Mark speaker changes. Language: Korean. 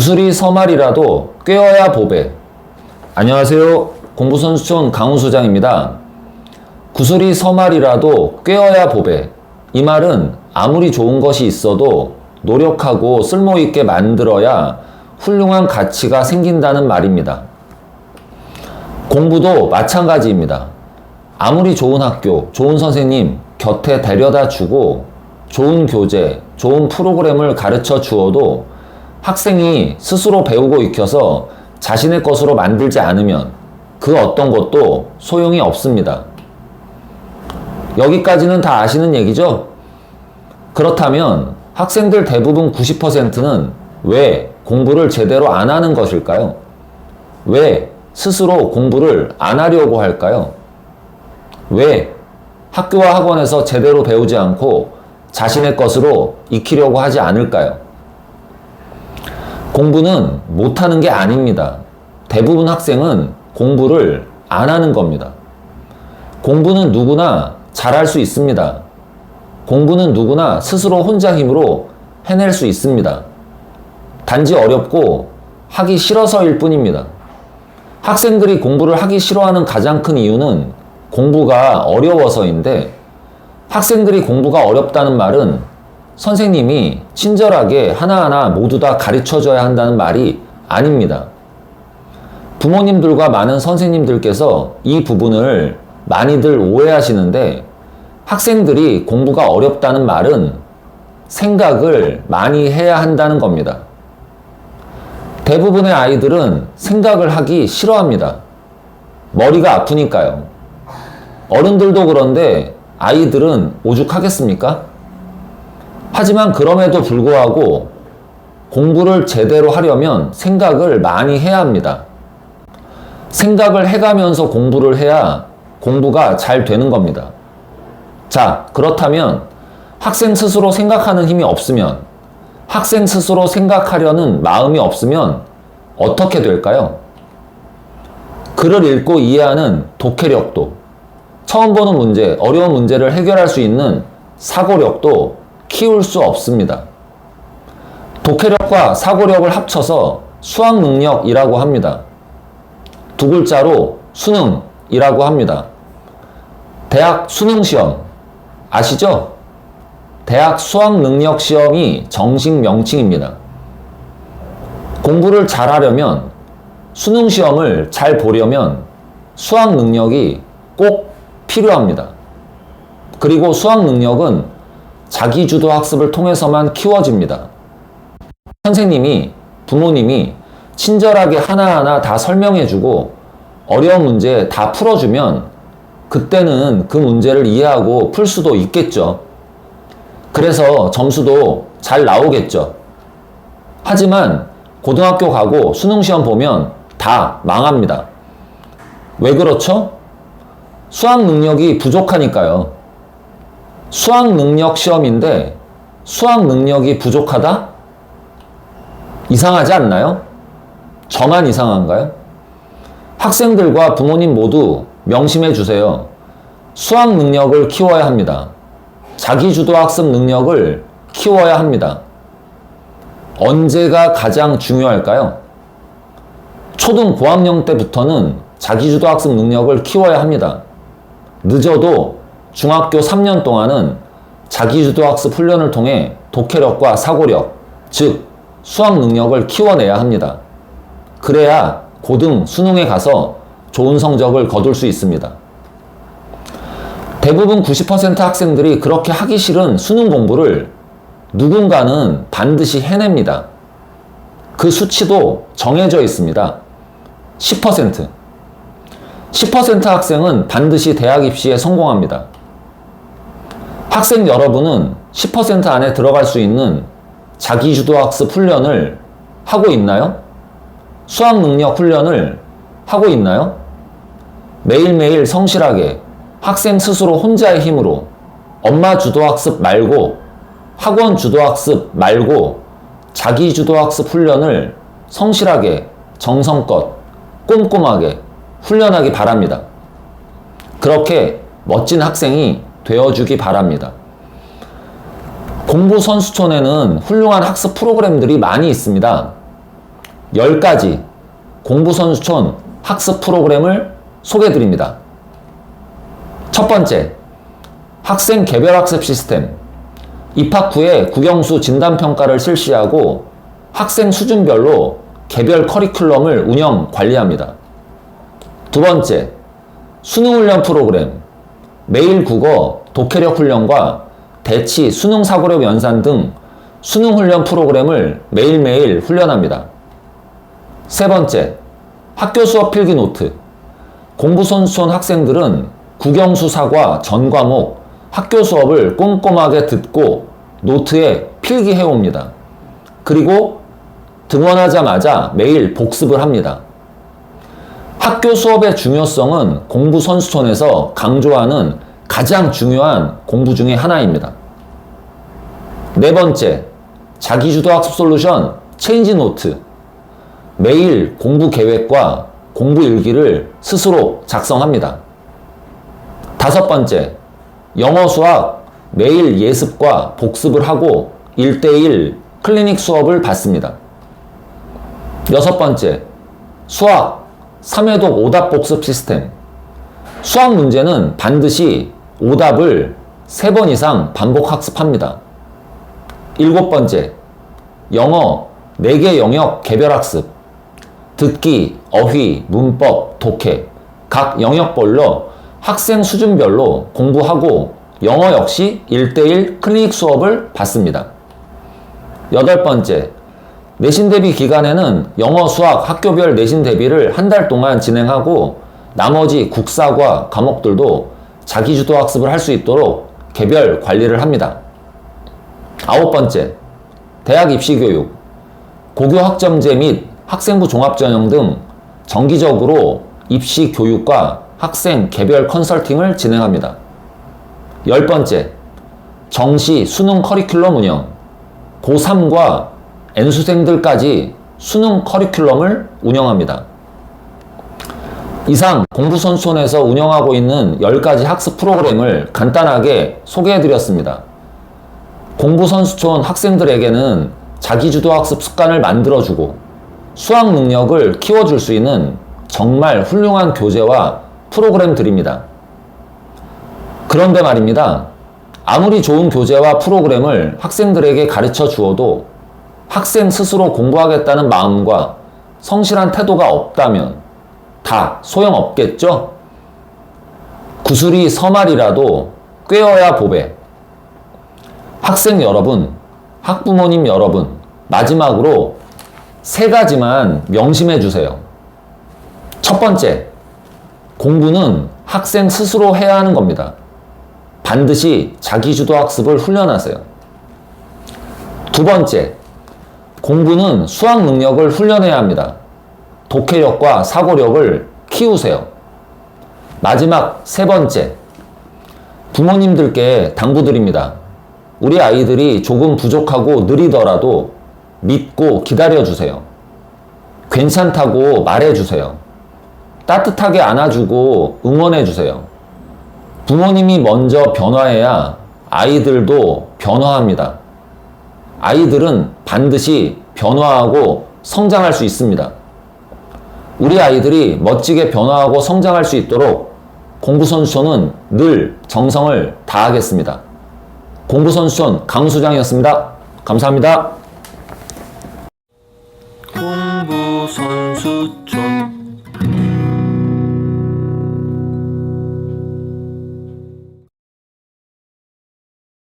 Speaker 1: 구슬이 서말이라도 꿰어야 보배. 안녕하세요. 공부선수촌 강훈소장입니다. 구슬이 서말이라도 꿰어야 보배. 이 말은 아무리 좋은 것이 있어도 노력하고 쓸모있게 만들어야 훌륭한 가치가 생긴다는 말입니다. 공부도 마찬가지입니다. 아무리 좋은 학교, 좋은 선생님 곁에 데려다 주고 좋은 교재, 좋은 프로그램을 가르쳐 주어도 학생이 스스로 배우고 익혀서 자신의 것으로 만들지 않으면 그 어떤 것도 소용이 없습니다. 여기까지는 다 아시는 얘기죠? 그렇다면 학생들 대부분 90%는 왜 공부를 제대로 안 하는 것일까요? 왜 스스로 공부를 안 하려고 할까요? 왜 학교와 학원에서 제대로 배우지 않고 자신의 것으로 익히려고 하지 않을까요? 공부는 못하는 게 아닙니다. 대부분 학생은 공부를 안 하는 겁니다. 공부는 누구나 잘할 수 있습니다. 공부는 누구나 스스로 혼자 힘으로 해낼 수 있습니다. 단지 어렵고 하기 싫어서일 뿐입니다. 학생들이 공부를 하기 싫어하는 가장 큰 이유는 공부가 어려워서인데 학생들이 공부가 어렵다는 말은 선생님이 친절하게 하나하나 모두 다 가르쳐 줘야 한다는 말이 아닙니다. 부모님들과 많은 선생님들께서 이 부분을 많이들 오해하시는데 학생들이 공부가 어렵다는 말은 생각을 많이 해야 한다는 겁니다. 대부분의 아이들은 생각을 하기 싫어합니다. 머리가 아프니까요. 어른들도 그런데 아이들은 오죽하겠습니까? 하지만 그럼에도 불구하고 공부를 제대로 하려면 생각을 많이 해야 합니다. 생각을 해가면서 공부를 해야 공부가 잘 되는 겁니다. 자, 그렇다면 학생 스스로 생각하는 힘이 없으면, 학생 스스로 생각하려는 마음이 없으면 어떻게 될까요? 글을 읽고 이해하는 독해력도, 처음 보는 문제, 어려운 문제를 해결할 수 있는 사고력도 키울 수 없습니다. 독해력과 사고력을 합쳐서 수학 능력이라고 합니다. 두 글자로 수능이라고 합니다. 대학 수능 시험 아시죠? 대학 수학 능력 시험이 정식 명칭입니다. 공부를 잘하려면 수능 시험을 잘 보려면 수학 능력이 꼭 필요합니다. 그리고 수학 능력은 자기주도 학습을 통해서만 키워집니다. 선생님이, 부모님이 친절하게 하나하나 다 설명해주고 어려운 문제 다 풀어주면 그때는 그 문제를 이해하고 풀 수도 있겠죠. 그래서 점수도 잘 나오겠죠. 하지만 고등학교 가고 수능 시험 보면 다 망합니다. 왜 그렇죠? 수학 능력이 부족하니까요. 수학 능력 시험인데 수학 능력이 부족하다? 이상하지 않나요? 저만 이상한가요? 학생들과 부모님 모두 명심해 주세요. 수학 능력을 키워야 합니다. 자기주도 학습 능력을 키워야 합니다. 언제가 가장 중요할까요? 초등 고학년 때부터는 자기주도 학습 능력을 키워야 합니다. 늦어도 중학교 3년 동안은 자기주도 학습 훈련을 통해 독해력과 사고력, 즉 수학 능력을 키워내야 합니다. 그래야 고등 수능에 가서 좋은 성적을 거둘 수 있습니다. 대부분 90% 학생들이 그렇게 하기 싫은 수능 공부를 누군가는 반드시 해냅니다. 그 수치도 정해져 있습니다. 10%. 10% 학생은 반드시 대학 입시에 성공합니다. 학생 여러분은 10% 안에 들어갈 수 있는 자기주도 학습 훈련을 하고 있나요? 수학 능력 훈련을 하고 있나요? 매일매일 성실하게 학생 스스로 혼자의 힘으로 엄마 주도 학습 말고 학원 주도 학습 말고 자기 주도 학습 훈련을 성실하게 정성껏 꼼꼼하게 훈련하기 바랍니다. 그렇게 멋진 학생이 되어주기 바랍니다. 공부 선수촌에는 훌륭한 학습 프로그램들이 많이 있습니다. 10가지 공부 선수촌 학습 프로그램을 소개해 드립니다. 첫 번째, 학생 개별 학습 시스템. 입학 후에 국영수 진단평가를 실시하고 학생 수준별로 개별 커리큘럼을 운영, 관리합니다. 두 번째, 수능 훈련 프로그램. 매일 국어, 독해력 훈련과 대치, 수능 사고력 연산 등 수능 훈련 프로그램을 매일매일 훈련합니다. 세 번째, 학교 수업 필기 노트. 공부 선수촌 학생들은 국영수사과 전 과목 학교 수업을 꼼꼼하게 듣고 노트에 필기해 옵니다. 그리고 등원하자마자 매일 복습을 합니다. 학교 수업의 중요성은 공부 선수촌에서 강조하는 가장 중요한 공부 중의 하나입니다. 네 번째, 자기주도 학습 솔루션 체인지 노트. 매일 공부 계획과 공부 일기를 스스로 작성합니다. 다섯 번째, 영어 수학 매일 예습과 복습을 하고 1대1 클리닉 수업을 받습니다. 여섯 번째, 수학 3회독 오답 복습 시스템. 수학 문제는 반드시 오답을 3번 이상 반복 학습합니다. 일곱 번째, 영어 4개 영역 개별 학습. 듣기, 어휘, 문법, 독해. 각 영역별로 학생 수준별로 공부하고 영어 역시 1대1 클리닉 수업을 받습니다. 여덟 번째, 내신 대비 기간에는 영어, 수학, 학교별 내신 대비를 한 달 동안 진행하고 나머지 국사과 과목들도 자기주도 학습을 할 수 있도록 개별 관리를 합니다. 아홉 번째, 대학 입시 교육, 고교 학점제 및 학생부 종합전형 등 정기적으로 입시 교육과 학생 개별 컨설팅을 진행합니다. 열 번째, 정시 수능 커리큘럼 운영, 고3과 N수생들까지 수능 커리큘럼을 운영합니다. 이상 공부선수촌에서 운영하고 있는 10가지 학습 프로그램을 간단하게 소개해드렸습니다. 공부선수촌 학생들에게는 자기주도 학습 습관을 만들어주고 수학 능력을 키워줄 수 있는 정말 훌륭한 교재와 프로그램들입니다. 그런데 말입니다. 아무리 좋은 교재와 프로그램을 학생들에게 가르쳐 주어도 학생 스스로 공부하겠다는 마음과 성실한 태도가 없다면 다 소용없겠죠? 구슬이 서말이라도 꿰어야 보배. 학생 여러분, 학부모님 여러분, 마지막으로 세 가지만 명심해 주세요. 첫 번째, 공부는 학생 스스로 해야 하는 겁니다. 반드시 자기주도 학습을 훈련하세요. 두 번째, 공부는 수학 능력을 훈련해야 합니다. 독해력과 사고력을 키우세요. 마지막 세 번째, 부모님들께 당부드립니다. 우리 아이들이 조금 부족하고 느리더라도 믿고 기다려주세요. 괜찮다고 말해주세요. 따뜻하게 안아주고 응원해주세요. 부모님이 먼저 변화해야 아이들도 변화합니다. 아이들은 반드시 변화하고 성장할 수 있습니다. 우리 아이들이 멋지게 변화하고 성장할 수 있도록 공부선수촌은 늘 정성을 다하겠습니다. 공부선수촌 강수장이었습니다. 감사합니다.
Speaker 2: 공부 선수촌